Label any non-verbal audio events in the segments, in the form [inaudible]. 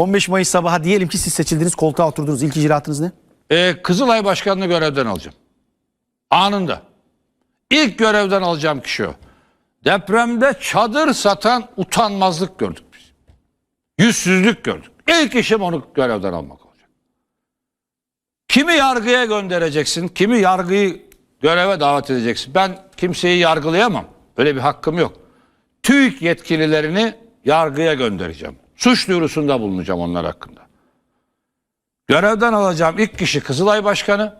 15 Mayıs sabahı diyelim ki siz seçildiniz koltuğa oturdunuz. İlk icraatınız ne? Ee, Kızılay Başkanı'nı görevden alacağım. Anında. İlk görevden alacağım kişi o. Depremde çadır satan utanmazlık gördük biz. Yüzsüzlük gördük. İlk işim onu görevden almak olacak. Kimi yargıya göndereceksin, kimi yargıyı göreve davet edeceksin. Ben kimseyi yargılayamam. Öyle bir hakkım yok. TÜİK yetkililerini yargıya göndereceğim. Suç duyurusunda bulunacağım onlar hakkında. Görevden alacağım ilk kişi Kızılay Başkanı.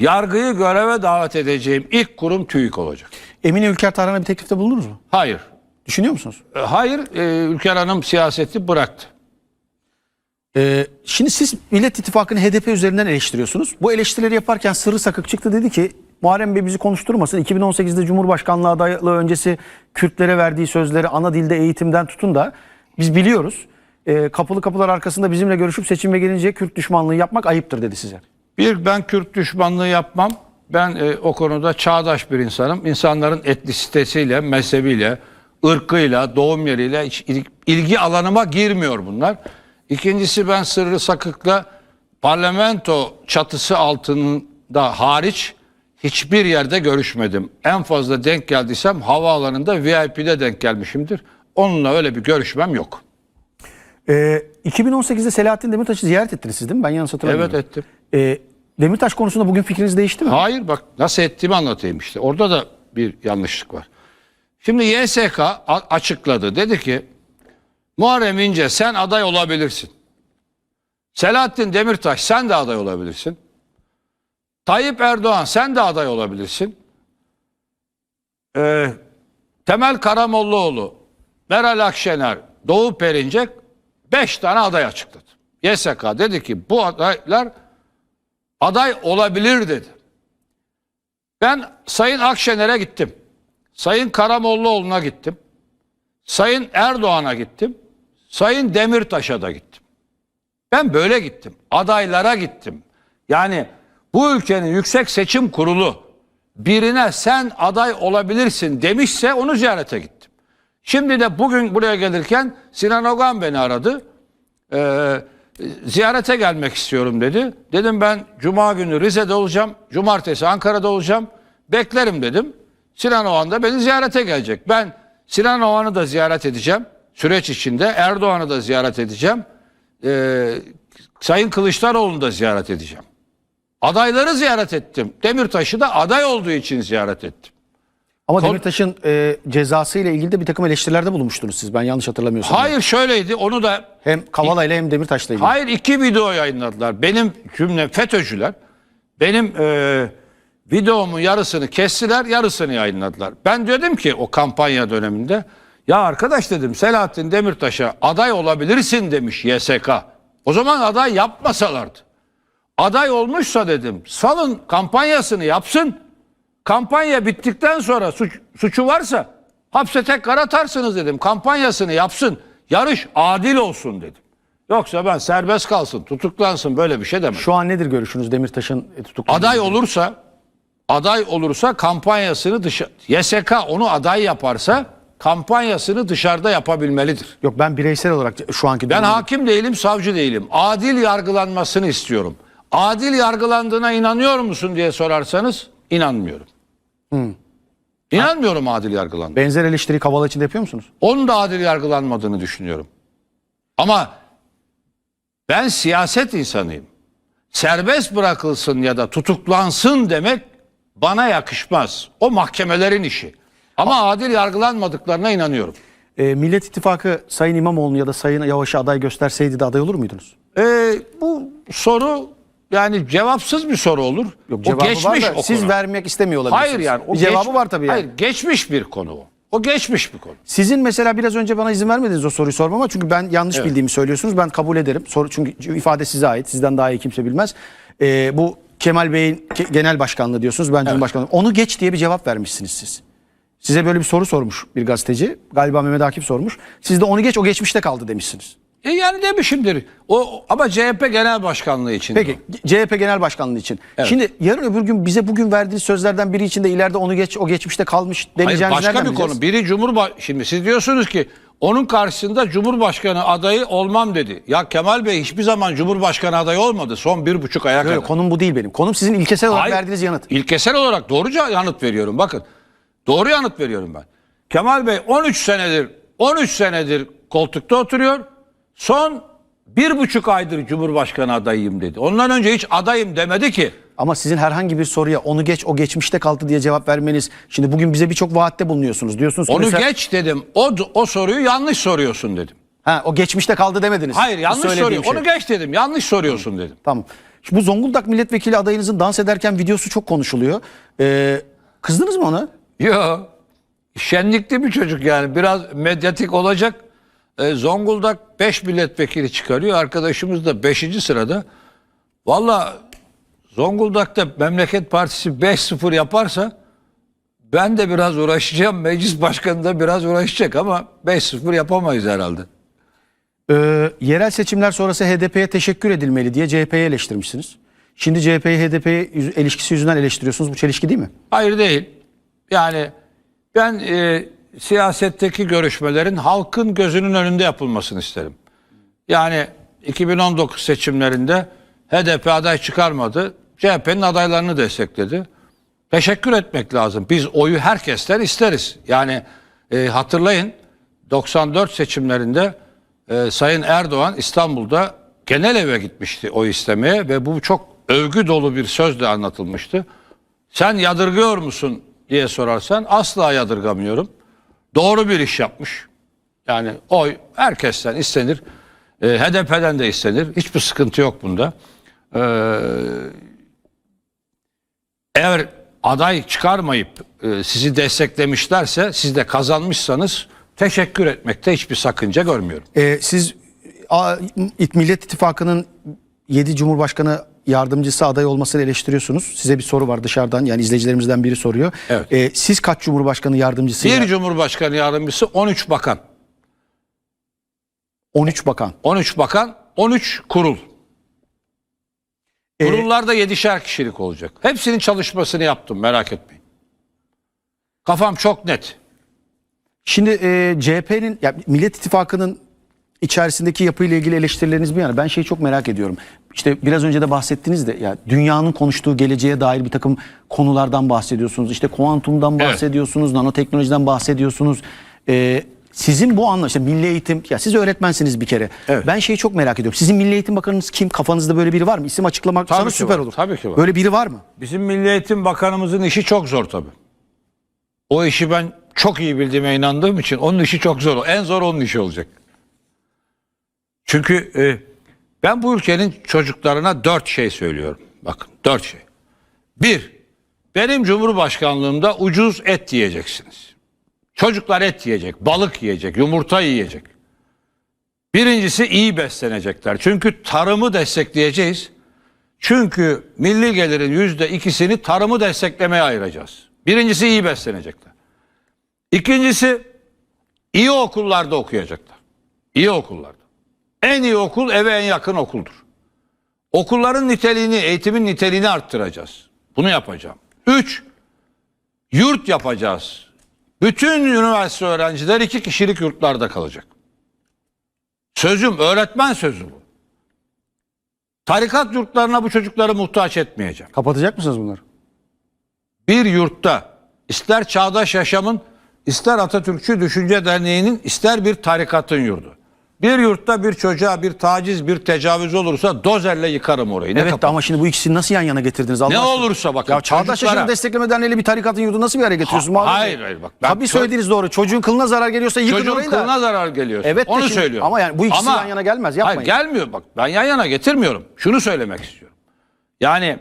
Yargıyı göreve davet edeceğim ilk kurum TÜİK olacak. Emine Ülker Tarhan'a bir teklifte bulundunuz mu? Hayır. Düşünüyor musunuz? E, Hayır, e, Ülker Hanım siyaseti bıraktı. Ee, şimdi siz Millet İttifakı'nı HDP üzerinden eleştiriyorsunuz. Bu eleştirileri yaparken Sırrı Sakık çıktı dedi ki Muharrem Bey bizi konuşturmasın. 2018'de Cumhurbaşkanlığı adaylığı öncesi Kürtlere verdiği sözleri ana dilde eğitimden tutun da biz biliyoruz. Ee, kapılı kapılar arkasında bizimle görüşüp seçime gelince Kürt düşmanlığı yapmak ayıptır dedi size. Bir, ben Kürt düşmanlığı yapmam. Ben e, o konuda çağdaş bir insanım. İnsanların etnisitesiyle, mezhebiyle, ırkıyla, doğum yeriyle hiç il- ilgi alanıma girmiyor bunlar. İkincisi ben Sırrı Sakık'la parlamento çatısı altında hariç hiçbir yerde görüşmedim. En fazla denk geldiysem havaalanında VIP'de denk gelmişimdir. Onunla öyle bir görüşmem yok. Ee, 2018'de Selahattin Demirtaş'ı ziyaret ettiniz siz değil mi? Ben yanlış hatırlamıyorum. Evet ettim. Ee, Demirtaş konusunda bugün fikriniz değişti mi? Hayır bak nasıl ettiğimi anlatayım işte. Orada da bir yanlışlık var. Şimdi YSK açıkladı. Dedi ki Muharrem İnce sen aday olabilirsin. Selahattin Demirtaş sen de aday olabilirsin. Tayyip Erdoğan sen de aday olabilirsin. Ee, Temel Karamollaoğlu, Meral Akşener, Doğu Perinçek 5 tane aday açıkladı. YSK dedi ki bu adaylar aday olabilir dedi. Ben Sayın Akşener'e gittim. Sayın Karamollaoğlu'na gittim. Sayın Erdoğan'a gittim. Sayın Demirtaş'a da gittim. Ben böyle gittim. Adaylara gittim. Yani bu ülkenin yüksek seçim kurulu birine sen aday olabilirsin demişse onu ziyarete gittim. Şimdi de bugün buraya gelirken Sinan Ogan beni aradı. Ee, ziyarete gelmek istiyorum dedi. Dedim ben cuma günü Rize'de olacağım. Cumartesi Ankara'da olacağım. Beklerim dedim. Sinan Oğan da beni ziyarete gelecek. Ben Sinan Oğan'ı da ziyaret edeceğim. Süreç içinde Erdoğan'ı da ziyaret edeceğim. Ee, Sayın Kılıçdaroğlu'nu da ziyaret edeceğim. Adayları ziyaret ettim. Demirtaş'ı da aday olduğu için ziyaret ettim. Ama Kon- Demirtaş'ın e, cezası ile ilgili de bir takım eleştirilerde bulunmuştunuz siz. Ben yanlış hatırlamıyorsam. Hayır şöyleydi onu da Hem Kavala ile hem Demirtaş'la ilgili. Hayır iki video yayınladılar. Benim cümle FETÖ'cüler benim e, videomun yarısını kestiler yarısını yayınladılar. Ben dedim ki o kampanya döneminde ya arkadaş dedim Selahattin Demirtaş'a aday olabilirsin demiş YSK. O zaman aday yapmasalardı. Aday olmuşsa dedim salın kampanyasını yapsın. Kampanya bittikten sonra suç, suçu varsa hapse tekrar atarsınız dedim. Kampanyasını yapsın. Yarış adil olsun dedim. Yoksa ben serbest kalsın, tutuklansın böyle bir şey demem. Şu an nedir görüşünüz Demirtaş'ın e, tutuklanması? Aday olursa aday olursa kampanyasını dışa YSK onu aday yaparsa kampanyasını dışarıda yapabilmelidir. Yok ben bireysel olarak şu anki Ben hakim değilim, savcı değilim. Adil yargılanmasını istiyorum. Adil yargılandığına inanıyor musun diye sorarsanız inanmıyorum. İnanmıyorum adil yargılandığına. benzer eleştiri Kavala için de yapıyor musunuz? Onun da adil yargılanmadığını düşünüyorum. Ama ben siyaset insanıyım. Serbest bırakılsın ya da tutuklansın demek bana yakışmaz. O mahkemelerin işi. Ama adil yargılanmadıklarına inanıyorum. E, Millet İttifakı Sayın İmamoğlu ya da Sayın Yavaş'ı aday gösterseydi de aday olur muydunuz? Ee, bu soru yani cevapsız bir soru olur. Yok o geçmiş var da o siz konu. vermek istemiyor olabilirsiniz. Hayır yani. O bir cevabı geç- var tabii yani. Hayır geçmiş bir konu o. O geçmiş bir konu. Sizin mesela biraz önce bana izin vermediniz o soruyu sormama çünkü ben yanlış bildiğimi söylüyorsunuz. Ben kabul ederim. Soru çünkü ifade size ait. Sizden daha iyi kimse bilmez. Ee, bu Kemal Bey'in ke- genel başkanlığı diyorsunuz. Ben Cumhurbaşkanı. Onu geç diye bir cevap vermişsiniz siz. Size böyle bir soru sormuş bir gazeteci. Galiba Mehmet Akif sormuş. Siz de onu geç o geçmişte kaldı demişsiniz. E yani demişimdir. O ama CHP Genel Başkanlığı için. Peki CHP Genel Başkanlığı için. Şimdi yarın öbür gün bize bugün verdiğiniz sözlerden biri için de ileride onu geç o geçmişte kalmış Hayır demeyeceğiniz başka nereden bir bileceğiz? konu. Biri Cumhurbaşkanı. Şimdi siz diyorsunuz ki Onun karşısında Cumhurbaşkanı adayı olmam dedi. Ya Kemal Bey hiçbir zaman Cumhurbaşkanı adayı olmadı son bir buçuk aya kadar. Yok, konum bu değil benim. Konum sizin ilkesel olarak Hayır. verdiğiniz yanıt. İlkesel olarak doğruca yanıt veriyorum. Bakın doğru yanıt veriyorum ben. Kemal Bey 13 senedir 13 senedir koltukta oturuyor. Son bir buçuk aydır Cumhurbaşkanı adayıyım dedi. Ondan önce hiç adayım demedi ki. Ama sizin herhangi bir soruya onu geç o geçmişte kaldı diye cevap vermeniz. Şimdi bugün bize birçok vaatte bulunuyorsunuz. Diyorsunuz ki Onu mesela- geç dedim. O, o soruyu yanlış soruyorsun dedim. Ha, o geçmişte kaldı demediniz. Hayır Bu yanlış söylediğim soruyor. şey. Onu geç dedim. Yanlış soruyorsun dedim. Tamam. Şimdi bu Zonguldak milletvekili adayınızın dans ederken videosu çok konuşuluyor. Ee, kızdınız mı ona? Yo. Şenlikli bir çocuk yani. Biraz medyatik olacak. Ee, Zonguldak 5 milletvekili çıkarıyor. Arkadaşımız da 5. sırada. Valla Zonguldak'ta Memleket Partisi 5-0 yaparsa ben de biraz uğraşacağım. Meclis başkanı da biraz uğraşacak ama 5-0 yapamayız herhalde. Ee, yerel seçimler sonrası HDP'ye teşekkür edilmeli diye CHP'yi eleştirmişsiniz. Şimdi CHP'yi HDP'ye ilişkisi yüzünden eleştiriyorsunuz. Bu çelişki değil mi? Hayır değil. Yani ben e, siyasetteki görüşmelerin halkın gözünün önünde yapılmasını isterim. Yani 2019 seçimlerinde HDP aday çıkarmadı. CHP'nin adaylarını destekledi. Teşekkür etmek lazım. Biz oyu herkesten isteriz. Yani e, hatırlayın 94 seçimlerinde e, Sayın Erdoğan İstanbul'da genel eve gitmişti oy istemeye ve bu çok övgü dolu bir sözle anlatılmıştı. Sen yadırgıyor musun diye sorarsan asla yadırgamıyorum. Doğru bir iş yapmış. Yani oy herkesten istenir. E, HDP'den de istenir. Hiçbir sıkıntı yok bunda. E, eğer aday çıkarmayıp e, sizi desteklemişlerse siz de kazanmışsanız teşekkür etmekte hiçbir sakınca görmüyorum. Ee, siz A- Millet İttifakı'nın 7 Cumhurbaşkanı yardımcısı aday olmasını eleştiriyorsunuz. Size bir soru var dışarıdan yani izleyicilerimizden biri soruyor. Evet. Ee, siz kaç Cumhurbaşkanı yardımcısı? Bir Cumhurbaşkanı yardımcısı 13 bakan. 13 bakan. 13 bakan 13 kurul. Ee, Kurullarda 7'şer kişilik olacak. Hepsinin çalışmasını yaptım merak etmeyin. Kafam çok net. Şimdi e, CHP'nin ya Millet İttifakı'nın içerisindeki yapıyla ilgili eleştirileriniz bir yana ben şeyi çok merak ediyorum. İşte biraz önce de bahsettiniz de ya dünyanın konuştuğu geleceğe dair bir takım konulardan bahsediyorsunuz. İşte kuantumdan Evet. bahsediyorsunuz, nanoteknolojiden bahsediyorsunuz. E, sizin bu anla işte milli eğitim ya siz öğretmensiniz bir kere. Evet. Ben şeyi çok merak ediyorum. Sizin milli eğitim bakanınız kim? Kafanızda böyle biri var mı? İsim açıklamak Tabii sana süper var, olur. tabii ki var. Böyle biri var mı? Bizim Milli Eğitim Bakanımızın işi çok zor tabii. O işi ben çok iyi bildiğime inandığım için onun işi çok zor. En zor onun işi olacak. Çünkü e, ben bu ülkenin çocuklarına dört şey söylüyorum. Bakın dört şey. Bir, benim cumhurbaşkanlığımda ucuz et yiyeceksiniz. Çocuklar et yiyecek, balık yiyecek, yumurta yiyecek. Birincisi iyi beslenecekler. Çünkü tarımı destekleyeceğiz. Çünkü milli gelirin yüzde ikisini tarımı desteklemeye ayıracağız. Birincisi iyi beslenecekler. İkincisi iyi okullarda okuyacaklar. İyi okullarda. En iyi okul eve en yakın okuldur. Okulların niteliğini, eğitimin niteliğini arttıracağız. Bunu yapacağım. Üç, yurt yapacağız. Bütün üniversite öğrenciler iki kişilik yurtlarda kalacak. Sözüm, öğretmen sözü bu. Tarikat yurtlarına bu çocukları muhtaç etmeyeceğim. Kapatacak mısınız bunları? Bir yurtta ister Çağdaş Yaşam'ın, ister Atatürkçü Düşünce Derneği'nin, ister bir tarikatın yurdu. Bir yurtta bir çocuğa bir taciz, bir tecavüz olursa dozerle yıkarım orayı. Ne Evet kapat- ama şimdi bu ikisini nasıl yan yana getirdiniz? Allah Ne aşkına? olursa bakın, Ya Çağdaş çocuklara- Yaşam Destekleme Derneği'yle bir tarikatın yurdu nasıl bir araya getiriyorsunuz? Ha- hayır, hayır, bak ben Tabii söylediğiniz doğru. Çocuğun kılına zarar geliyorsa yıkın Çocuğun orayı da. kılına zarar geliyor. Evet Onu şimdi- söylüyorum. ama yani bu ikisi yan yana gelmez, yapmayın. Hayır gelmiyor bak. Ben yan yana getirmiyorum. Şunu söylemek istiyorum. Yani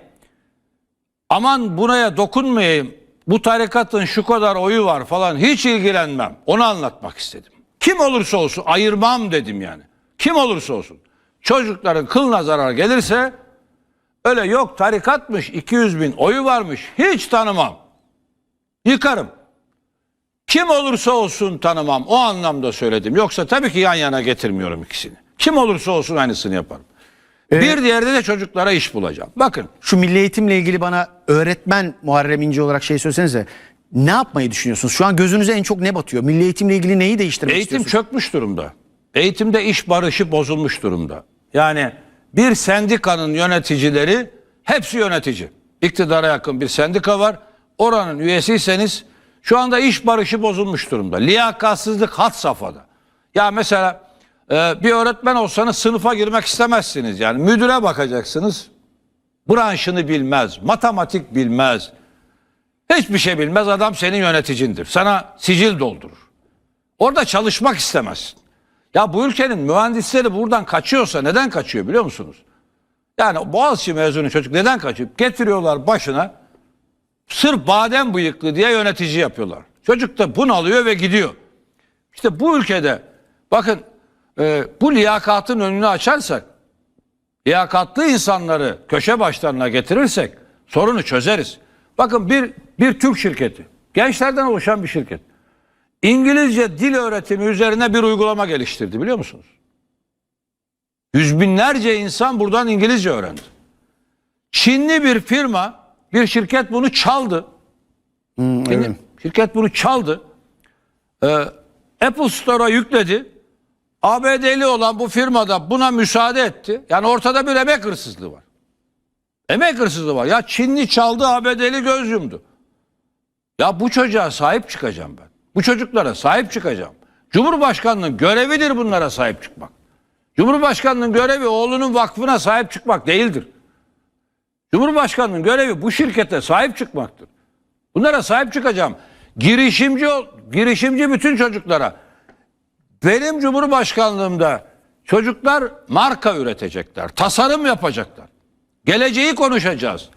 aman buraya dokunmayayım. Bu tarikatın şu kadar oyu var falan hiç ilgilenmem. Onu anlatmak istedim. Kim olursa olsun ayırmam dedim yani. Kim olursa olsun. Çocukların kılına zarar gelirse öyle yok tarikatmış 200 bin oyu varmış hiç tanımam. Yıkarım. Kim olursa olsun tanımam. O anlamda söyledim. Yoksa tabii ki yan yana getirmiyorum ikisini. Kim olursa olsun aynısını yaparım. Bir diğerde de çocuklara iş bulacağım. Bakın Şu milli eğitimle ilgili bana öğretmen Muharrem İnce olarak şey söylesenize. Ne yapmayı düşünüyorsunuz? Şu an gözünüze en çok ne batıyor? Milli eğitimle ilgili neyi değiştirmek Eğitim istiyorsunuz? çökmüş durumda. Eğitimde iş barışı bozulmuş durumda. Yani bir sendikanın yöneticileri hepsi yönetici. İktidara yakın bir sendika var. Oranın üyesiyseniz şu anda iş barışı bozulmuş durumda. Liyakatsizlik hat safhada. Ya mesela e, bir öğretmen olsanız sınıfa girmek istemezsiniz. Yani müdüre bakacaksınız. Branşını bilmez, matematik bilmez. Hiçbir şey bilmez adam senin yöneticindir. Sana sicil doldurur. Orada çalışmak istemezsin. Ya bu ülkenin mühendisleri buradan kaçıyorsa neden kaçıyor biliyor musunuz? Yani Boğaziçi mezunu çocuk neden kaçıyor? Getiriyorlar başına sırf badem bıyıklı diye yönetici yapıyorlar. Çocuk da bunu alıyor ve gidiyor. İşte bu ülkede bakın e, bu liyakatın önünü açarsak liyakatlı insanları köşe başlarına getirirsek sorunu çözeriz. Bakın bir bir Türk şirketi, gençlerden oluşan bir şirket. İngilizce dil öğretimi üzerine bir uygulama geliştirdi biliyor musunuz? Yüz binlerce insan buradan İngilizce öğrendi. Çinli bir firma, bir şirket bunu çaldı. Çinli- Şirket bunu çaldı. Ee, Apple Store'a yükledi. ABD'li olan bu firmada buna müsaade etti. Yani ortada bir emek hırsızlığı var. Emek hırsızlığı var. Ya Çinli çaldı ABD'li göz yumdu. Ya bu çocuğa sahip çıkacağım ben. Bu çocuklara sahip çıkacağım. Cumhurbaşkanının görevidir bunlara sahip çıkmak. Cumhurbaşkanının görevi oğlunun vakfına sahip çıkmak değildir. Cumhurbaşkanının görevi bu şirkete sahip çıkmaktır. Bunlara sahip çıkacağım. Girişimci ol, girişimci bütün çocuklara. Benim Cumhurbaşkanlığımda çocuklar marka üretecekler, tasarım yapacaklar. Geleceği konuşacağız.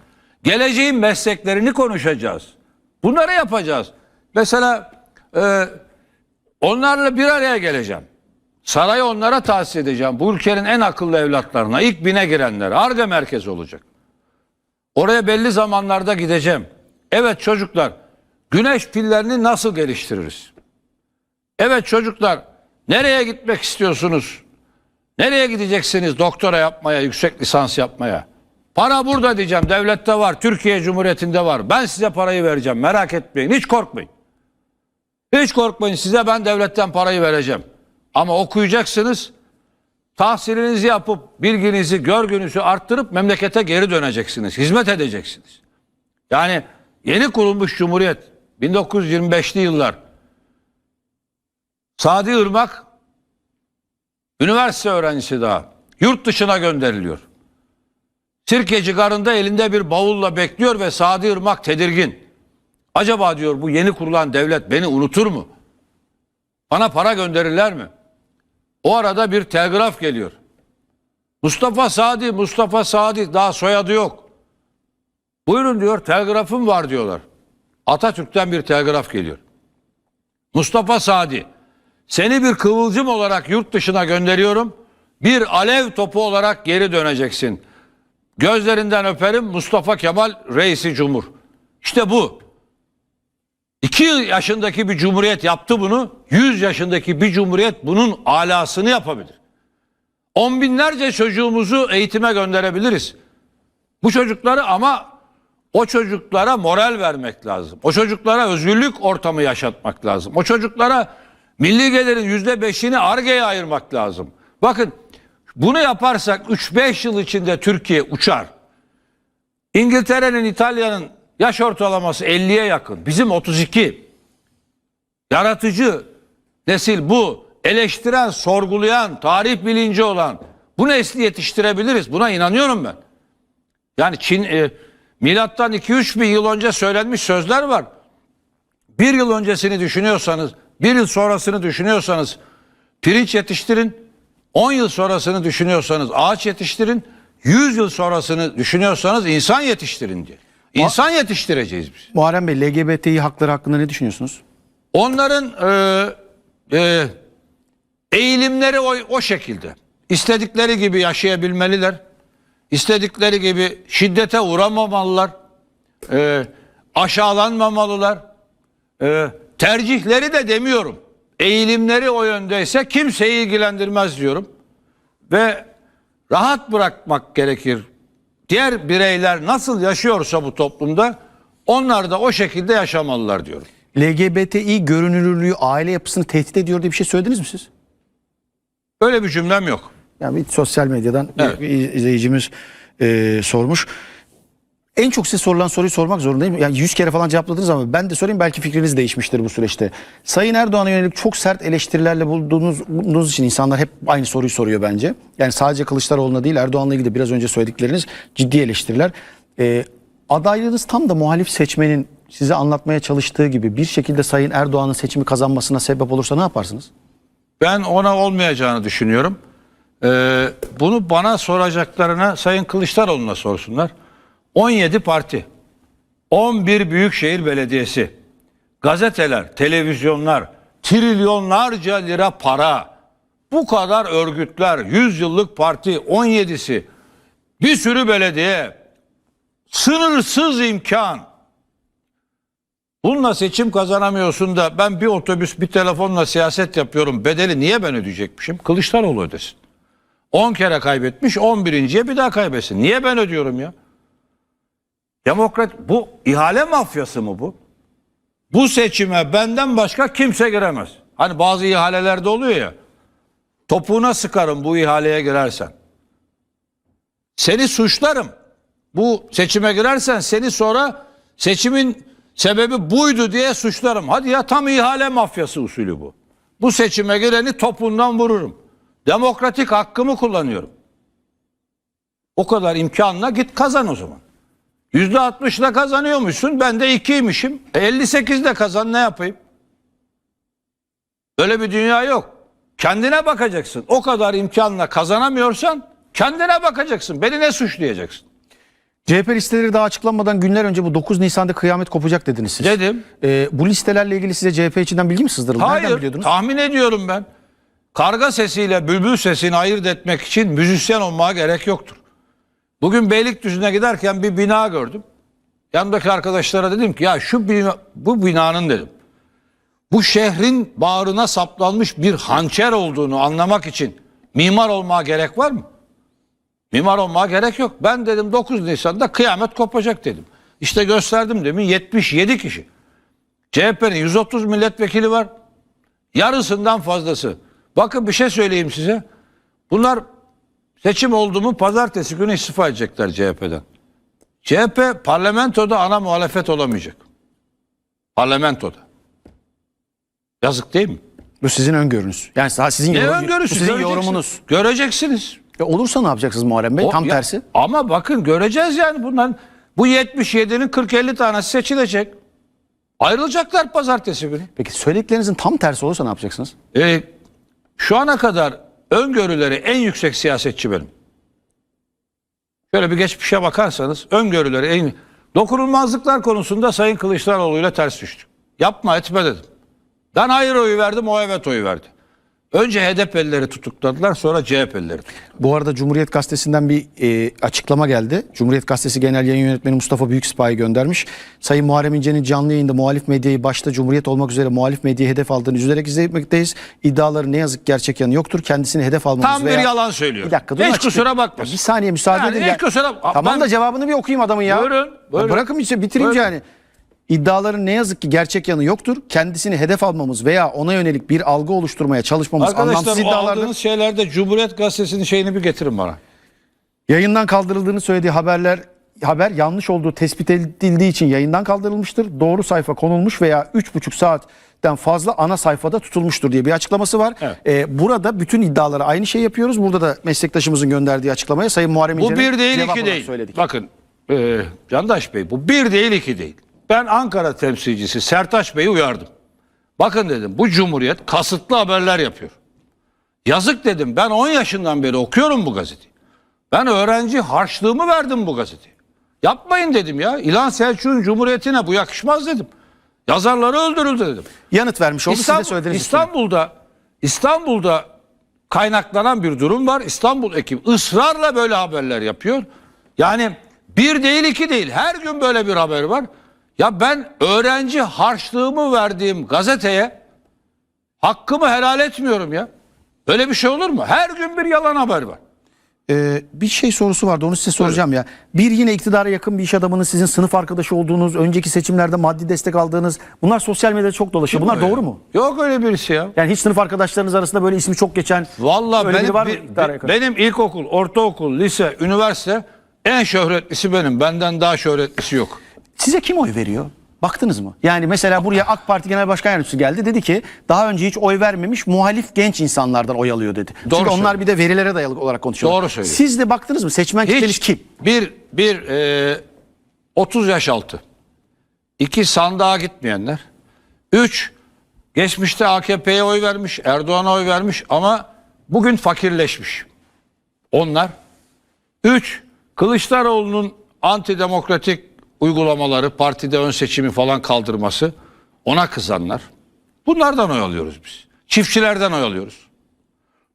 Geleceğin mesleklerini konuşacağız. Bunları yapacağız. Mesela e, onlarla bir araya geleceğim. Sarayı onlara tahsis edeceğim. Bu ülkenin en akıllı evlatlarına, ilk bine girenler. Arge merkezi olacak. Oraya belli zamanlarda gideceğim. Evet çocuklar, güneş pillerini nasıl geliştiririz? Evet çocuklar, nereye gitmek istiyorsunuz? Nereye gideceksiniz doktora yapmaya, yüksek lisans yapmaya? Para burada diyeceğim, devlette var, Türkiye Cumhuriyeti'nde var. Ben size parayı vereceğim, merak etmeyin, hiç korkmayın. Hiç korkmayın, size ben devletten parayı vereceğim. Ama okuyacaksınız, tahsilinizi yapıp bilginizi, görgünüzü arttırıp memlekete geri döneceksiniz. Hizmet edeceksiniz. Yani yeni kurulmuş Cumhuriyet 1925'li yıllar Sadi Irmak üniversite öğrencisi daha yurt dışına gönderiliyor. Sirkeci garında elinde bir bavulla bekliyor ve Sadi Irmak tedirgin. Acaba diyor bu yeni kurulan devlet beni unutur mu? Bana para gönderirler mi? O arada bir telgraf geliyor. Mustafa Sadi, Mustafa Sadi daha soyadı yok. Buyurun diyor telgrafım var diyorlar. Atatürk'ten bir telgraf geliyor. Mustafa Sadi seni bir kıvılcım olarak yurt dışına gönderiyorum. Bir alev topu olarak geri döneceksin. Gözlerinden öperim Mustafa Kemal Reisi Cumhur. İşte bu. İki yaşındaki bir cumhuriyet yaptı bunu. Yüz yaşındaki bir cumhuriyet bunun alasını yapabilir. On binlerce çocuğumuzu eğitime gönderebiliriz. Bu çocukları ama o çocuklara moral vermek lazım. O çocuklara özgürlük ortamı yaşatmak lazım. O çocuklara milli gelirin yüzde beşini ARGE'ye ayırmak lazım. Bakın bunu yaparsak 3-5 yıl içinde Türkiye uçar. İngiltere'nin, İtalya'nın yaş ortalaması 50'ye yakın. Bizim 32. Yaratıcı nesil bu. Eleştiren, sorgulayan, tarih bilinci olan bu nesli yetiştirebiliriz. Buna inanıyorum ben. Yani Çin e, milattan 2-3 bin yıl önce söylenmiş sözler var. Bir yıl öncesini düşünüyorsanız, bir yıl sonrasını düşünüyorsanız pirinç yetiştirin. 10 yıl sonrasını düşünüyorsanız ağaç yetiştirin. 100 yıl sonrasını düşünüyorsanız insan yetiştirin diye. İnsan yetiştireceğiz biz. Muharrem Bey LGBTİ hakları hakkında ne düşünüyorsunuz? Onların e, e, eğilimleri o, o şekilde. İstedikleri gibi yaşayabilmeliler. İstedikleri gibi şiddete uğramamalılar. E, aşağılanmamalılar. E, tercihleri de demiyorum. Eğilimleri o yöndeyse kimseyi ilgilendirmez diyorum. Ve rahat bırakmak gerekir. Diğer bireyler nasıl yaşıyorsa bu toplumda Onlar da o şekilde yaşamalılar diyorum. LGBTİ görünürlüğü aile yapısını tehdit ediyor diye bir şey söylediniz mi siz? Böyle bir cümlem yok. Yani bir sosyal medyadan bir- Evet. bir izleyicimiz e, sormuş. En çok size sorulan soruyu sormak zorundayım. Yani 100 kere falan cevapladınız ama ben de sorayım belki fikriniz değişmiştir bu süreçte. Sayın Erdoğan'a yönelik çok sert eleştirilerle bulduğunuz, bulunduğunuz için insanlar hep aynı soruyu soruyor bence. Yani sadece Kılıçdaroğlu'na değil Erdoğan'la ilgili de biraz önce söyledikleriniz ciddi eleştiriler. E, adaylığınız tam da muhalif seçmenin size anlatmaya çalıştığı gibi bir şekilde Sayın Erdoğan'ın seçimi kazanmasına sebep olursa ne yaparsınız? Ben ona olmayacağını düşünüyorum. Ee, bunu bana soracaklarına Sayın Kılıçdaroğlu'na sorsunlar. 17 parti, 11 büyükşehir belediyesi, gazeteler, televizyonlar, trilyonlarca lira para, bu kadar örgütler, 100 yıllık parti, 17'si, bir sürü belediye, sınırsız imkan. Bununla seçim kazanamıyorsun da ben bir otobüs bir telefonla siyaset yapıyorum. Bedeli niye ben ödeyecekmişim? Kılıçdaroğlu ödesin. 10 kere kaybetmiş 11.ye bir daha kaybetsin. Niye ben ödüyorum ya? Demokrat bu ihale mafyası mı bu? Bu seçime benden başka kimse giremez. Hani bazı ihalelerde oluyor ya. Topuğuna sıkarım bu ihaleye girersen. Seni suçlarım. Bu seçime girersen seni sonra seçimin sebebi buydu diye suçlarım. Hadi ya tam ihale mafyası usulü bu. Bu seçime gireni topundan vururum. Demokratik hakkımı kullanıyorum. O kadar imkanla git kazan o zaman. Yüzde altmışla kazanıyormuşsun. Ben de ikiymişim. E 58'de kazan ne yapayım? Öyle bir dünya yok. Kendine bakacaksın. O kadar imkanla kazanamıyorsan kendine bakacaksın. Beni ne suçlayacaksın? CHP listeleri daha açıklanmadan günler önce bu 9 Nisan'da kıyamet kopacak dediniz siz. Dedim. Ee, bu listelerle ilgili size CHP içinden bilgi mi sızdırıldı? Nereden Hayır. biliyordunuz? Tahmin ediyorum ben. Karga sesiyle bülbül sesini ayırt etmek için müzisyen olmaya gerek yoktur. Bugün Beylikdüzü'ne giderken bir bina gördüm. Yanımdaki arkadaşlara dedim ki ya şu bina, bu binanın dedim. Bu şehrin bağrına saplanmış bir hançer olduğunu anlamak için mimar olmaya gerek var mı? Mimar olmaya gerek yok. Ben dedim 9 Nisan'da kıyamet kopacak dedim. İşte gösterdim demin 77 kişi. CHP'nin 130 milletvekili var. Yarısından fazlası. Bakın bir şey söyleyeyim size. Bunlar seçim oldu mu pazartesi günü istifa edecekler CHP'den. CHP parlamentoda ana muhalefet olamayacak. Parlamentoda. Yazık değil mi? Bu sizin öngörünüz. Yani sizin, Ne yorum- öngörüsü? sizin Göreceksiniz. yorumunuz. Göreceksiniz. E olursa ne yapacaksınız Muharrem Bey? O- Tam ya- tersi. Ama bakın göreceğiz yani bundan. Bu 77'nin 40-50 tanesi seçilecek. Ayrılacaklar pazartesi günü. Peki söylediklerinizin tam tersi olursa ne yapacaksınız? Ee, şu ana kadar öngörüleri en yüksek siyasetçi benim. Şöyle bir geçmişe bakarsanız öngörüleri en... Dokunulmazlıklar konusunda Sayın Kılıçdaroğlu ile ters düştük. Yapma etme dedim. Ben hayır oyu verdim o evet oyu verdi. Önce HDP'lileri tutukladılar sonra CHP'lileri. Bu arada Cumhuriyet Gazetesi'nden bir e, açıklama geldi. Cumhuriyet Gazetesi Genel Yayın Yönetmeni Mustafa Büyükspa'yı göndermiş. Sayın Muharrem İnce'nin canlı yayında muhalif medyayı başta Cumhuriyet olmak üzere muhalif medyayı hedef aldığını üzülerek izlemekteyiz. İddiaları ne yazık gerek yanı yoktur. Kendisini hedef almamız Tam bir veya... yalan söylüyor. Bir dakika durun Hiç açıklayayım. kusura bakmasın. Bir saniye müsaade Yani edin. hiç ya. kusura- Tamam ben- da cevabını bir okuyayım adamın ya. Buyurun, buyurun. Ya Bırakın işte bitireyim Buyurun. yani. İddiaların ne yazık ki gerçek yanı yoktur. Kendisini hedef almamız veya ona yönelik bir algı oluşturmaya çalışmamız anlamsız Arkadaşlar o iddialardır. aldığınız şeylerde Cumhuriyet Gazetesi'nin şeyini bir getirin bana. Yayından kaldırıldığını söylediği haberler haber yanlış olduğu tespit edildiği için yayından kaldırılmıştır. Doğru sayfa konulmuş veya 3,5 saatten fazla ana sayfada tutulmuştur diye bir açıklaması var. Evet. Ee, burada bütün iddialara aynı şey yapıyoruz. Burada da meslektaşımızın gönderdiği açıklamaya Sayın Muharrem Bu İnce'nin bir değil cevap iki olarak değil. Söyledik. Bakın e, Candaş Bey bu bir değil iki değil. Ben Ankara temsilcisi Sertaç Bey'i uyardım. Bakın dedim bu cumhuriyet kasıtlı haberler yapıyor. Yazık dedim ben 10 yaşından beri okuyorum bu gazeteyi. Ben öğrenci harçlığımı verdim bu gazeteye. Yapmayın dedim ya. İlhan Selçuk'un cumhuriyetine bu yakışmaz dedim. Yazarları öldürüldü dedim. Yanıt vermiş oldu. Siz de İstanbul, İstanbul'da İstanbul'da kaynaklanan bir durum var. İstanbul ekibi ısrarla böyle haberler yapıyor. Yani bir değil iki değil. Her gün böyle bir haber var. Ya ben öğrenci harçlığımı verdiğim gazeteye hakkımı helal etmiyorum ya. Öyle bir şey olur mu? Her gün bir yalan haber var. Ee, bir şey sorusu vardı onu size soracağım ya. Bir yine iktidara yakın bir iş adamının sizin sınıf arkadaşı olduğunuz, önceki seçimlerde maddi destek aldığınız bunlar sosyal medyada çok dolaşıyor. Bunlar doğru mu? Yok öyle birisi ya. Yani hiç sınıf arkadaşlarınız arasında böyle ismi çok geçen Vallahi öyle biri benim, var mı bir- iktidara yakın? benim ilkokul, ortaokul, lise, üniversite en şöhretlisi benim. Benden daha şöhretlisi yok. Size kim oy veriyor? Baktınız mı? Yani mesela buraya AK Parti Genel Başkan Yardımcısı geldi dedi ki daha önce hiç oy vermemiş muhalif genç insanlardan oy alıyor dedi. Doğru Çünkü onlar bir de verilere dayalı olarak konuşuyorlar. Doğru söylüyor. Siz de baktınız mı? Seçmen kitleniz kim? bir bir e, 30 yaş altı. iki sandığa gitmeyenler. Üç geçmişte AKP'ye oy vermiş, Erdoğan'a oy vermiş ama bugün fakirleşmiş. Onlar. Üç Kılıçdaroğlu'nun antidemokratik uygulamaları, partide ön seçimi falan kaldırması ona kızanlar. Bunlardan oy alıyoruz biz. Çiftçilerden oy alıyoruz.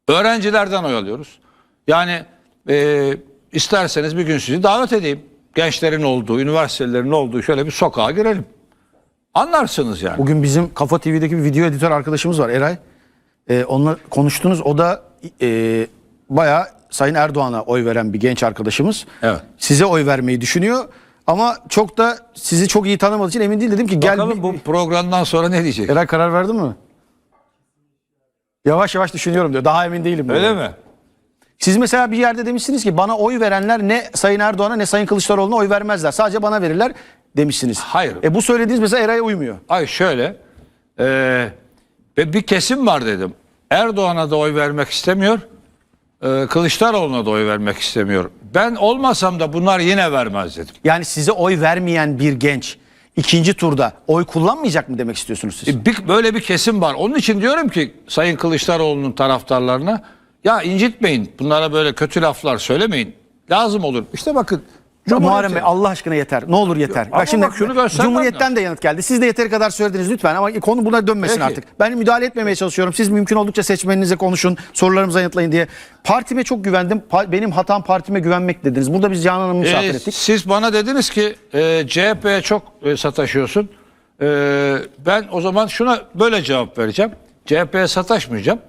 Öğrencilerden oy alıyoruz. Yani e, isterseniz bir gün sizi davet edeyim. Gençlerin olduğu, üniversitelerin olduğu şöyle bir sokağa girelim. Anlarsınız yani. Bugün bizim Kafa TV'deki bir video editör arkadaşımız var Eray. Ee, onunla konuştunuz. O da e, bayağı Sayın Erdoğan'a oy veren bir genç arkadaşımız. Evet. Size oy vermeyi düşünüyor. Ama çok da sizi çok iyi tanımadığı için emin değil. Dedim ki gel Bakalım bu programdan sonra ne diyecek? Eray karar verdin mi? Yavaş yavaş düşünüyorum diyor. Daha emin değilim. Öyle mi? Siz mesela bir yerde demişsiniz ki bana oy verenler ne Sayın Erdoğan'a ne Sayın Kılıçdaroğlu'na oy vermezler. Sadece bana verirler demişsiniz. Hayır. E bu söylediğiniz mesela Eray'a uymuyor. Ay şöyle e, ve bir kesim var dedim. Erdoğan'a da oy vermek istemiyor. E, Kılıçdaroğlu'na da oy vermek istemiyor. Ben olmasam da bunlar yine vermez dedim. Yani size oy vermeyen bir genç ikinci turda oy kullanmayacak mı demek istiyorsunuz siz? E, bir- böyle bir kesim var. Onun için diyorum ki Sayın Kılıçdaroğlu'nun taraftarlarına ya incitmeyin. Bunlara böyle kötü laflar söylemeyin. Lazım olur. İşte bakın. Muharrem Bey Allah aşkına yeter. Ne olur yeter. ama bak şunu göstermem Cumhuriyet'ten de yanıt geldi. Siz de yeteri kadar söylediniz lütfen ama konu buna dönmesin Peki. artık. Ben müdahale etmemeye çalışıyorum. Siz mümkün oldukça seçmeninize konuşun. Sorularımıza yanıtlayın diye. Partime çok güvendim. Pa- benim hatam partime güvenmek dediniz. Burada biz Canan Hanım'ı misafir Ee, ettik. siz bana dediniz ki e, CHP'ye çok e, sataşıyorsun. E, ben o zaman şuna böyle cevap vereceğim. CHP'ye sataşmayacağım.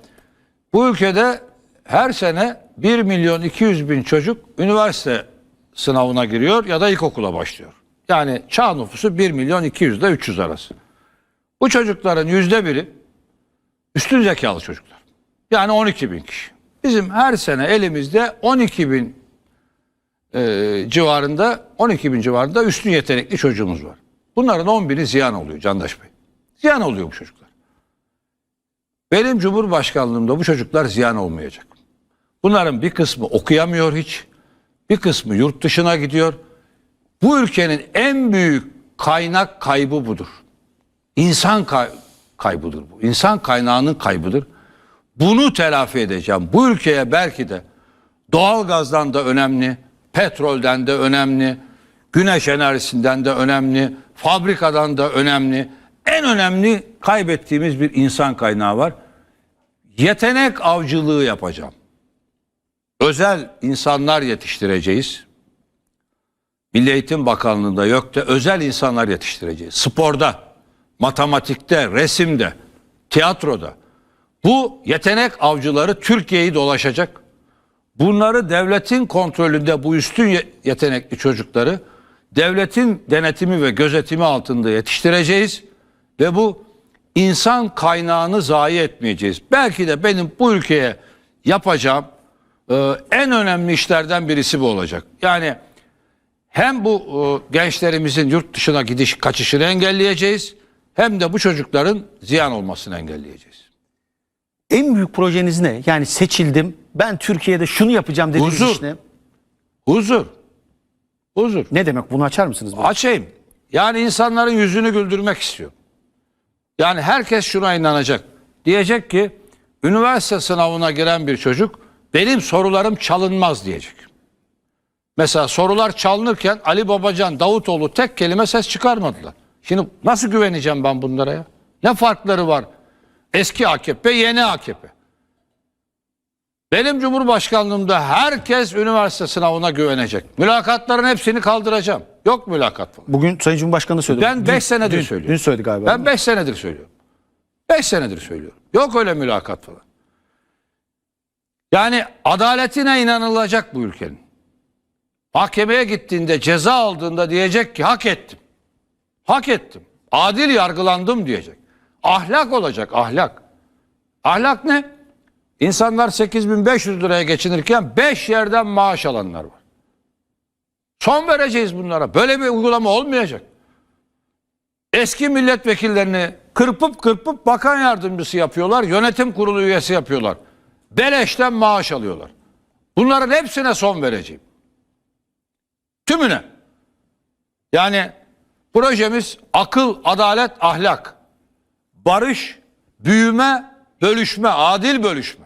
Bu ülkede her sene 1 milyon 200 bin çocuk üniversite sınavına giriyor ya da ilkokula başlıyor. Yani çağ nüfusu 1 milyon 200 ile 300 arası. Bu çocukların yüzde biri üstün zekalı çocuklar. Yani 12 bin kişi. Bizim her sene elimizde 12 bin e, civarında 12 bin civarında üstün yetenekli çocuğumuz var. Bunların 10 bini ziyan oluyor Candaş Bey. Ziyan oluyor bu çocuklar. Benim Cumhurbaşkanlığımda bu çocuklar ziyan olmayacak. Bunların bir kısmı okuyamıyor hiç. Bir kısmı yurt dışına gidiyor. Bu ülkenin en büyük kaynak kaybı budur. İnsan kay- kaybıdır bu. İnsan kaynağının kaybıdır. Bunu telafi edeceğim. Bu ülkeye belki de doğalgazdan da önemli, petrolden de önemli, güneş enerjisinden de önemli, fabrikadan da önemli. En önemli kaybettiğimiz bir insan kaynağı var. Yetenek avcılığı yapacağım. Özel insanlar yetiştireceğiz. Milli Eğitim Bakanlığı'nda yok da özel insanlar yetiştireceğiz. Sporda, matematikte, resimde, tiyatroda. Bu yetenek avcıları Türkiye'yi dolaşacak. Bunları devletin kontrolünde bu üstün ye- yetenekli çocukları devletin denetimi ve gözetimi altında yetiştireceğiz ve bu insan kaynağını zayi etmeyeceğiz. Belki de benim bu ülkeye yapacağım e, en önemli işlerden birisi bu olacak. Yani hem bu e, gençlerimizin yurt dışına gidiş kaçışını engelleyeceğiz hem de bu çocukların ziyan olmasını engelleyeceğiz. En büyük projeniz ne? Yani seçildim. Ben Türkiye'de şunu yapacağım dediğiniz Huzur. iş ne? Huzur. Huzur. Ne demek? Bunu açar mısınız? biraz? Açayım. Yani insanların yüzünü güldürmek istiyor. Yani herkes şuna inanacak. Diyecek ki üniversite sınavına giren bir çocuk benim sorularım çalınmaz diyecek. Mesela sorular çalınırken Ali Babacan, Davutoğlu tek kelime ses çıkarmadılar. Şimdi nasıl güveneceğim ben bunlara ya? Ne farkları var? Eski AKP, yeni AKP. Benim Cumhurbaşkanlığımda herkes üniversite sınavına güvenecek. Mülakatların hepsini kaldıracağım. Yok mülakat falan. Bugün Sayın Cumhurbaşkanı da söyledi. Ben Dün- 5 senedir dün, söylüyorum. Dün söyledi galiba. Ben 5 senedir söylüyorum. 5 senedir söylüyorum. Yok öyle mülakat falan. Yani adaletine inanılacak bu ülkenin. Mahkemeye gittiğinde ceza aldığında diyecek ki hak ettim. Hak ettim. Adil yargılandım diyecek. Ahlak olacak ahlak. Ahlak ne? İnsanlar 8500 liraya geçinirken 5 yerden maaş alanlar var. Son vereceğiz bunlara. Böyle bir uygulama olmayacak. Eski milletvekillerini kırpıp kırpıp bakan yardımcısı yapıyorlar. Yönetim kurulu üyesi yapıyorlar. Beleşten maaş alıyorlar. Bunların hepsine son vereceğim. Tümüne. Yani projemiz akıl, adalet, ahlak. Barış, büyüme, bölüşme, adil bölüşme.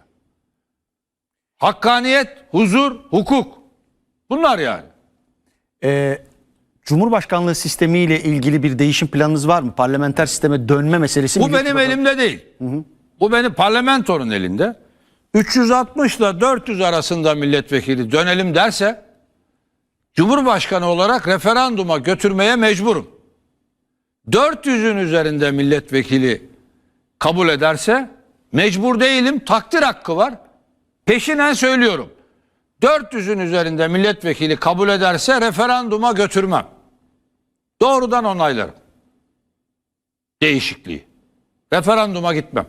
Hakkaniyet, huzur, hukuk. Bunlar yani. Ee, Cumhurbaşkanlığı sistemiyle ilgili bir değişim planınız var mı? Parlamenter sisteme dönme meselesi. Bu benim elimde değil. Bu benim parlamentonun elinde. 360 ile 400 arasında milletvekili dönelim derse Cumhurbaşkanı olarak referanduma götürmeye mecburum. 400'ün üzerinde milletvekili kabul ederse mecbur değilim takdir hakkı var. Peşinen söylüyorum. 400'ün üzerinde milletvekili kabul ederse referanduma götürmem. Doğrudan onaylarım. Değişikliği. Referanduma gitmem.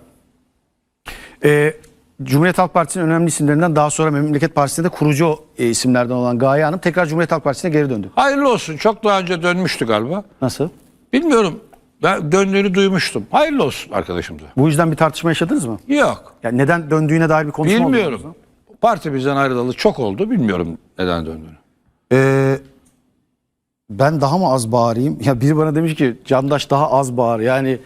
Ee, Cumhuriyet Halk Partisi'nin önemli isimlerinden daha sonra Memleket Partisi'nde de kurucu e, isimlerden olan Gaye Hanım tekrar Cumhuriyet Halk Partisi'ne geri döndü. Hayırlı olsun. Çok daha önce dönmüştü galiba. Nasıl? Bilmiyorum. Ben döndüğünü duymuştum. Hayırlı olsun arkadaşımıza. Bu yüzden bir tartışma yaşadınız mı? Yok. Yani neden döndüğüne dair bir konuşma oldu? Bilmiyorum. Parti bizden ayrılalı çok oldu. Bilmiyorum neden döndüğünü. Ee, ben daha mı az bağırayım? [laughs] Ya biri bana demiş ki Candaş daha az bağır. Yani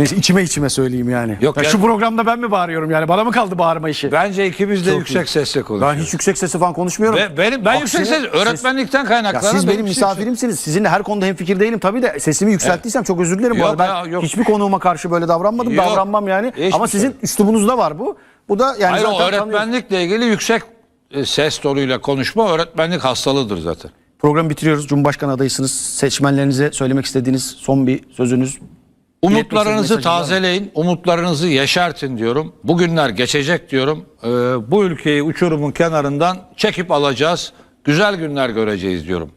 Neyse içime içime söyleyeyim yani. Yok Ya ya- şu programda ben mi bağırıyorum yani? Bana mı kaldı bağırma işi? Bence ikimiz de yüksek sesle Ben konuşuyoruz. hiç yüksek sesle falan konuşmuyorum. Ve benim, ben yüksek Aksine ses öğretmenlikten Ya kaynaklanan siz benim yüksek misafirimsiniz. Sizinle her konuda hemfikir değilim tabii de sesimi yükselttiysem çok özür dilerim bu Yok arada. Ben ya, yok. hiçbir konuğuma karşı böyle davranmadım. Yok. Davranmam yani. Hiçbir Ama şey sizin üslubunuzda var bu. Bu da yani Hayır o zaten tanıyoruz. öğretmenlikle ilgili yüksek e, ses tonuyla konuşma öğretmenlik hastalığıdır zaten. Programı bitiriyoruz. Cumhurbaşkanı adayısınız. Seçmenlerinize söylemek istediğiniz son bir sözünüz. Umutlarınızı tazeleyin, umutlarınızı yeşertin diyorum. Bugünler geçecek diyorum. Ee, bu ülkeyi uçurumun kenarından çekip alacağız. Güzel günler göreceğiz diyorum.